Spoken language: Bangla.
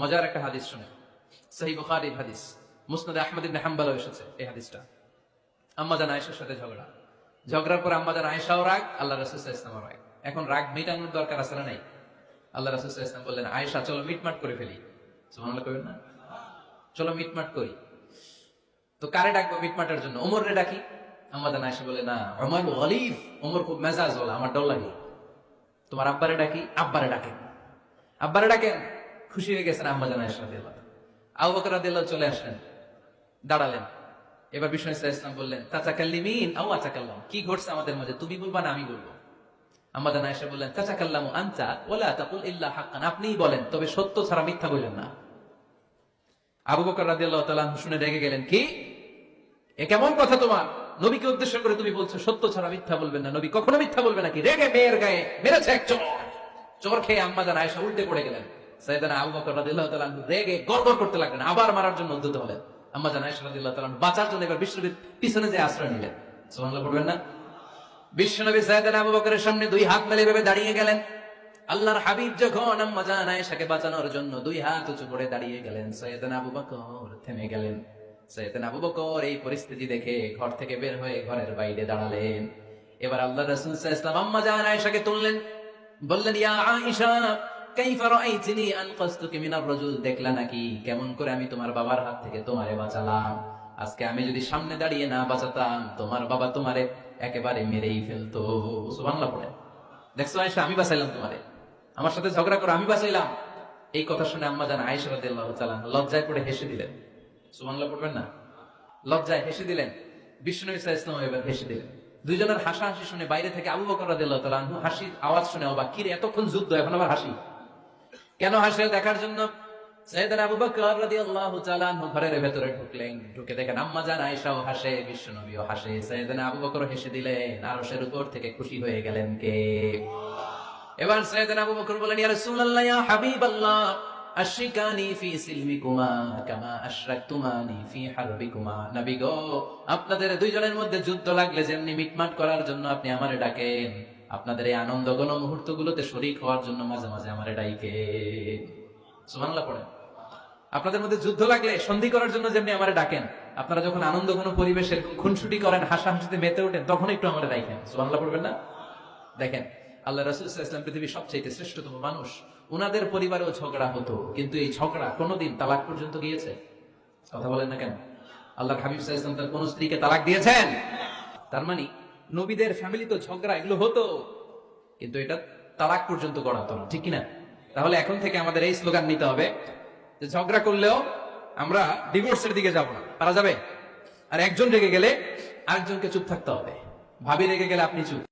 মজার একটা হাদিস শুনে। সহি বুখারীর হাদিস। মুসনাদ আহমদ ইবনে হাম্বলও এসেছে এই হাদিসটা। আম্মাজান আয়েশার সাথে ঝগড়া। ঝগড়ার পর আম্মাজান আয়েশাও রাগ, আল্লাহ রাসূল ইসলাম রাগ। এখন রাগ মেটানোর দরকার আছে নাই? আল্লাহ রাসূল ইসলাম বললেন, আয়েশা, চলো মিটমাট করে ফেলি। সুবহানাল্লাহ না? চলো মিটমাট করি। তো কারে ডাকবো মিটমাটের জন্য? ওমর রে ডাকি আম্মাজান আয়েশা বলে না, ওমর গলিফ ওমর খুব মেজাজ বলা আমার ডর লাগে। তোমার আব্বারে ডাকি, আব্বারে ডাকেন। আব্বারে ডাকেন। খুশি হয়ে গেছেন আম্মা জানা ইসলাম আবু বকর রাদিয়াল্লাহু চলে আসলেন। দাঁড়ালেন। এবার বিষ্ণু ইসলাম বললেন চাচা কাল্লিমিন আও আচা কাল্লাম কি ঘটছে আমাদের মাঝে তুমি বলবা না, আমি বলব। এসে বললেন ওলা তাকুল ইল্লা হাক্কান। আপনিই বলেন, তবে সত্য ছাড়া মিথ্যা বললেন না। আবু বকর রাদিয়াল্লাহু তাআলা শুনে রেগে গেলেন, কি? এ কেমন কথা তোমার? নবীকে উদ্দেশ্য করে তুমি বলছো, সত্য ছাড়া মিথ্যা বলবেন না। নবী কখনো মিথ্যা বলবে নাকি রেগে, মেয়ের গায়ে মেরেছে এক চোর। চোর খেয়ে আম্মা আয়েশা উল্টে পড়ে গেলেন। সাইয়েদানা আবু বকর রেগে করতে লাগলেন, আবার মারার জন্য উদ্যত হলেন। আম্মা জান বাঁচার জন্য পিছনে যে আশ্রয় নিলেন। না? বিশ্বনবী সাইয়েদানা আবু বকরের সামনে দুই হাত মেলে দাঁড়িয়ে গেলেন। আল্লাহর হাবিব যখন আম্মা আয়েশাকে বাঁচানোর জন্য দুই হাত উঁচু করে দাঁড়িয়ে গেলেন সৈয়দনা আবু বকর থেমে গেলেন। সৈয়দনা আবু বকর এই পরিস্থিতি দেখে ঘর থেকে বের হয়ে ঘরের বাইরে দাঁড়ালেন। এবার আল্লাহ রাসূল সাল্লাল্লাহু আলাইহি ওয়াসাল্লাম আম্মা জান আয়েশাকে তুললেন। বললেন, ইয়া আয়েশা দেখলা নাকি? কেমন করে আমি তোমার বাবার হাত থেকে তোমারে বাঁচালাম? আজকে আমি যদি সামনে দাঁড়িয়ে না বাঁচাতাম, তোমার বাবা তোমারে একেবারে মেরেই ফেলতো। সুবহানাল্লাহ পড়ে। দেখছ আমি বাঁচাইলাম তোমারে। আমার সাথে ঝগড়া আমি বাঁচাইলাম। এই কথা শুনে আম্মা জান লজ্জায় পড়ে হেসে দিলেন। সুবহানাল্লাহ পড়বেন না? লজ্জায় হেসে দিলেন। বিষ্ণু ইসা ইসলাম এবার হেসে দিলেন। দুইজনের হাসাহাসি শুনে বাইরে থেকে আবু বকর রাদিয়াল্লাহু হাসির আওয়াজ শুনে, অবাক, কি এতক্ষণ যুদ্ধ, এখন আবার হাসি? কেন হাসে দেখার জন্য? সাইয়েদনা আবু বকর রাদিয়াল্লাহু তাআলা ঘরের ভেতরে ঢুকলেন। ঢুকে দেখেন আম্মা হাসে হাসে। আবু বকর হেসে দিলেন উপর থেকে খুশি হয়ে গেলেন কে? এবার আবু বকর বলেন, ইয়া রাসূলুল্লাহ, ইয়া হাবিবাল্লাহ ফি সিলমিকুমা কামা আশরাকতুমানি ফি হারবিকুমা। নবী গো, আপনাদের দুইজনের মধ্যে যুদ্ধ লাগলে যেমনি মিটমাট করার জন্য আপনি আমারে ডাকেন। আপনাদের এই আনন্দ গণ মুহূর্তগুলোতে শরীক হওয়ার জন্য মাঝে মাঝে আমারে ডাইকেন সুবহানাল্লাহ পড়েন। আপনাদের মধ্যে যুদ্ধ লাগলে, সন্ধি করার জন্য যেমনি আমারে ডাকেন, আপনারা যখন আনন্দ কোনো পরিবেশে খুনসুটি করেন, হাসাহাসিতে মেতে ওঠেন, তখন একটু আমারে ডাইকেন। সুবহানাল্লাহ পড়বেন না? দেখেন, আল্লাহ রাসূল ওয়াসাল্লাম পৃথিবীর সবচেয়ে শ্রেষ্ঠতম মানুষ। ওনাদের পরিবারেও ঝগড়া হতো, কিন্তু এই ঝগড়া কোনোদিন তালাক পর্যন্ত গিয়েছে? কথা বলেন না কেন? আল্লাহ হাবিব আলাইহি তার কোন স্ত্রীকে তালাক দিয়েছেন? তার মানে নবীদের ফ্যামিলি তো ঝগড়া, এগুলো হতো। কিন্তু এটা তালাক পর্যন্ত গড়াতো না, ঠিক কিনা? তাহলে এখন থেকে আমাদের এই স্লোগান নিতে হবে যে ঝগড়া করলেও আমরা ডিভোর্সের দিকে যাব না। পারা যাবে? আর একজন রেগে গেলে আরেকজনকে চুপ থাকতে হবে। ভাবি রেগে গেলে আপনি চুপ।